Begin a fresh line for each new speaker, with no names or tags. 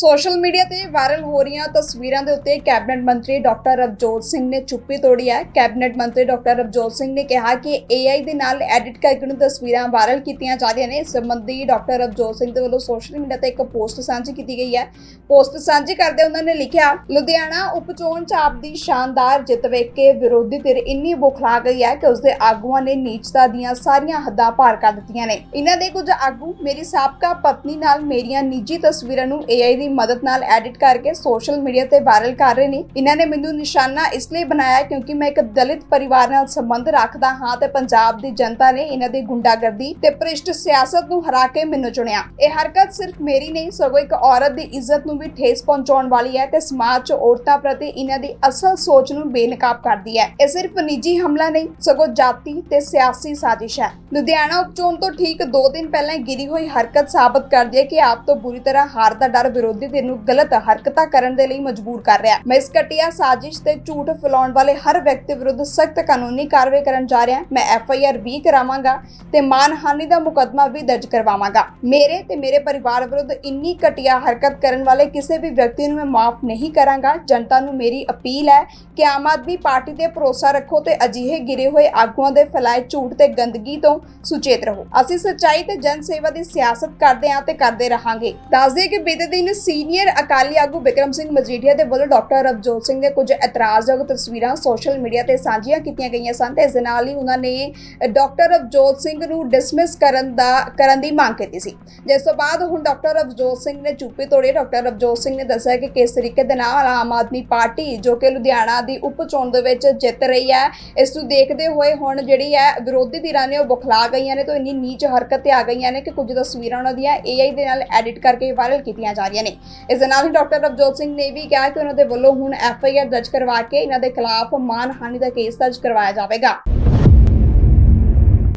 Social media ਤੇ viral ਹੋ ਰਹੀਆਂ ਤਸਵੀਰਾਂ ਦੇ ਉੱਤੇ ਕੈਬਨਿਟ ਮੰਤਰੀ ਡਾਕਟਰ ਰਵਜੋਤ ਸਿੰਘ ਨੇ ਚੁੱਪੀ ਤੋੜੀ ਹੈ। ਕੈਬਨਿਟ ਮੰਤਰੀ ਡਾਕਟਰ ਰਵਜੋਤ ਸਿੰਘ ਨੇ ਕਿਹਾ ਕਿ AI ਦੇ ਨਾਲ ਐਡਿਟ ਕਰਕੇ ਨੂੰ ਤਸਵੀਰਾਂ ਵਾਇਰਲ ਕੀਤੀਆਂ ਜਾ ਰਹੀਆਂ ਨੇ। ਇਸ ਸੰਬੰਧੀ ਡਾਕਟਰ ਰਵਜੋਤ ਸਿੰਘ ਦੇ ਵੱਲੋਂ ਸੋਸ਼ਲ ਮੀਡੀਆ ਤੇ ਇੱਕ ਪੋਸਟ ਸਾਂਝੀ ਕੀਤੀ ਗਈ ਹੈ। ਪੋਸਟ ਸਾਂਝੀ ਕਰਦੇ ਉਹਨਾਂ ਨੇ ਲਿਖਿਆ, ਲੁਧਿਆਣਾ ਉਪਚੋਣ ਚ ਆਪ ਦੀ ਸ਼ਾਨਦਾਰ ਜਿੱਤ ਵੇਖ ਕੇ ਵਿਰੋਧੀ ਧਿਰ ਇੰਨੀ ਬੁਖਲਾ ਗਈ ਹੈ ਕਿ ਉਸਦੇ ਆਗੂਆਂ ਨੇ ਨੀਚਤਾ ਦੀਆਂ ਸਾਰੀਆਂ ਹੱਦਾਂ ਪਾਰ ਕਰ ਦਿੱਤੀਆਂ ਨੇ। ਇਹਨਾਂ ਦੇ ਕੁਝ ਆਗੂ, ਮੇਰੀ ਸਾਬਕਾ ਪਤਨੀ ਨਾਲ ਮੇਰੀਆਂ ਨਿੱਜੀ ਤਸਵੀਰਾਂ ਨੂੰ AI ਦੀ ਮਦਦ ਨਾਲ ਐਡਿਟ ਕਰਕੇ ਸੋਸ਼ਲ ਮੀਡੀਆ ਤੇ ਵਾਇਰਲ ਕਰ ਰਹੇ ਨੇ। ਇਹਨਾਂ ਨੇ ਮੈਨੂੰ ਨਿਸ਼ਾਨਾ ਇਸ ਲਈ ਬਣਾਇਆ ਕਿਉਂਕਿ ਮੈਂ ਇੱਕ ਦਲਿਤ ਪਰਿਵਾਰ ਨਾਲ ਸੰਬੰਧ ਰੱਖਦਾ ਹਾਂ ਤੇ ਪੰਜਾਬ ਦੀ ਜਨਤਾ ਨੇ ਇਹਨਾਂ ਦੀ ਗੁੰਡਾਗਰਦੀ ਤੇ ਭ੍ਰਿਸ਼ਟ ਸਿਆਸਤ ਨੂੰ ਹਰਾ ਕੇ ਮੈਨੂੰ ਚੁਣਿਆ। ਇਹ ਹਰਕਤ ਸਿਰਫ ਮੇਰੀ ਨਹੀਂ, ਸਗੋਂ ਇੱਕ ਔਰਤ ਦੀ ਇੱਜ਼ਤ ਨੂੰ ਵੀ ਠੇਸ ਪਹੁੰਚਾਉਣ ਵਾਲੀ ਹੈ ਤੇ ਸਮਾਜ 'ਚ ਔਰਤਾਂ ਪ੍ਰਤੀ ਇਹਨਾਂ ਦੀ ਅਸਲ ਸੋਚ ਨੂੰ ਬੇਨਕਾਬ ਕਰਦੀ ਹੈ। ਇਹ ਸਿਰਫ ਨਿੱਜੀ ਹਮਲਾ ਨਹੀਂ, ਸਗੋਂ ਜਾਤੀ ਤੇ ਸਿਆਸੀ ਸਾਜ਼ਿਸ਼ ਹੈ। ਲੁਧਿਆਣਾ ਉਪਚੋਣ ਤੋਂ ਠੀਕ 2 ਦਿਨ ਪਹਿਲਾਂ ਗਿਰੀ ਹੋਈ ਹਰਕਤ ਸਾਬਤ ਕਰਦੀ ਹੈ ਕਿ ਆਪ ਤੋਂ ਬੁਰੀ ਤਰ੍ਹਾਂ ਹਾਰ ਦਾ ਡਰ ਵਿਰੋਧ ਧਿਰ ਨੂੰ ਗਲਤ ਹਰਕਤਾਂ ਕਰਨ ਦੇ ਲਈ ਮਜਬੂਰ ਕਰ ਰਿਹਾ ਮੈਂ ਇਸ ਘਟੀਆ ਸਾਜ਼ਿਸ਼ ਤੇ ਝੂਠ ਫੈਲਾਉਣ ਵਾਲੇ ਹਰ ਵਿਅਕਤੀ ਵਿਰੁੱਧ ਸਖਤ ਕਾਨੂੰਨੀ ਕਾਰਵਾਈ ਕਰਨ ਜਾ ਰਿਹਾ ਮੈਂ ਐਫ ਆਈ ਆਰ ਵੀ ਕਰਾਵਾਂਗਾ ਤੇ ਮਾਨਹਾਨੀ ਦਾ ਮੁਕੱਦਮਾ ਵੀ ਦਰਜ ਕਰਵਾਵਾਂਗਾ। ਮੇਰੇ ਤੇ ਮੇਰੇ ਪਰਿਵਾਰ ਵਿਰੁੱਧ ਇੰਨੀ ਘਟੀਆ ਹਰਕਤ ਕਰਨ ਵਾਲੇ ਕਿਸੇ ਵੀ ਵਿਅਕਤੀ ਨੂੰ ਮੈਂ ਮਾਫ ਨਹੀਂ ਕਰਾਂਗਾ। ਜਨਤਾ ਨੂੰ ਮੇਰੀ ਅਪੀਲ ਹੈ ਕਿ ਆਮ ਆਦਮੀ ਪਾਰਟੀ ਤੇ ਭਰੋਸਾ ਰੱਖੋ ਤੇ ਅਜਿਹੇ ਗਿਰੇ ਹੋਏ ਆਗੂਆਂ ਦੇ ਫੈਲਾਏ ਝੂਠ ਤੇ ਗੰਦਗੀ ਤੋਂ ਸੁਚੇਤ ਰਹੋ। ਅਸੀਂ ਸੱਚਾਈ ਤੇ ਜਨ ਸੇਵਾ ਦੀ ਸਿਆਸਤ ਕਰਦੇ ਹਾਂ ਤੇ ਕਰਦੇ ਰਹਾਂਗੇ। ਦੱਸਦੇ ਕਿ ਬੀਤੇ ਦਿਨ ਸੀਨੀਅਰ ਅਕਾਲੀ ਆਗੂ ਬਿਕਰਮ ਸਿੰਘ ਮਜੀਠੀਆ ਦੇ ਵੱਲੋਂ ਡਾਕਟਰ ਰਵਜੋਤ ਸਿੰਘ ਦੇ ਕੁਝ ਇਤਰਾਜ਼ਯੋਗ ਤਸਵੀਰਾਂ ਸੋਸ਼ਲ ਮੀਡੀਆ ਤੇ ਸਾਂਝੀਆਂ ਕੀਤੀਆਂ ਗਈਆਂ ਸਨ ਤੇ ਇਸ ਦੇ ਨਾਲ ਹੀ ਉਹਨਾਂ ਨੇ ਡਾਕਟਰ ਰਵਜੋਤ ਸਿੰਘ ਨੂੰ ਡਿਸਮਿਸ ਕਰਨ ਦਾ, ਕਰਨ ਦੀ ਮੰਗ ਕੀਤੀ ਸੀ। ਜਿਸ ਤੋਂ ਬਾਅਦ ਹੁਣ ਡਾਕਟਰ ਰਵਜੋਤ ਸਿੰਘ ਨੇ ਚੁੱਪੀ ਤੋੜੇ। ਡਾਕਟਰ ਰਵਜੋਤ ਸਿੰਘ ਨੇ ਦੱਸਿਆ ਕਿ ਕਿਸ ਤਰੀਕੇ ਦੇ ਨਾਲ ਆਮ ਆਦਮੀ ਪਾਰਟੀ, ਜੋ ਕਿ ਲੁਧਿਆਣਾ ਦੀ ਉਪ ਚੋਣ ਦੇ ਵਿੱਚ ਜਿੱਤ ਰਹੀ ਹੈ, ਇਸ ਨੂੰ ਦੇਖਦੇ ਹੋਏ ਹੁਣ ਜਿਹੜੀ ਹੈ ਵਿਰੋਧੀ ਧਿਰਾਂ ਨੇ ਉਹ ਬੁਖਲਾ ਗਈਆਂ ਨੇ ਤੇ ਇੰਨੀ ਨੀਚ ਹਰਕਤ ਤੇ ਆ ਗਈਆਂ ਨੇ ਕਿ ਕੁਝ ਤਸਵੀਰਾਂ ਉਹਨਾਂ ਦੀਆਂ AI ਦੇ ਨਾਲ ਐਡਿਟ ਕਰਕੇ ਵਾਇਰਲ ਕੀਤੀਆਂ ਜਾ ਰਹੀਆਂ ਨੇ। ਇਸ ਦੇ ਨਾਲ ਹੀ ਡਾਕਟਰ ਰਵਜੋਤ ਸਿੰਘ ਨੇ ਵੀ ਕਿਹਾ ਕਿ ਉਹਨਾਂ ਦੇ ਵੱਲੋਂ ਹੁਣ ਐਫ ਆਈ ਆਰ ਦਰਜ ਕਰਵਾ ਕੇ ਇਹਨਾਂ ਦੇ ਖਿਲਾਫ ਮਾਨਹਾਨੀ ਦਾ ਕੇਸ ਦਰਜ ਕਰਵਾਇਆ ਜਾਵੇਗਾ।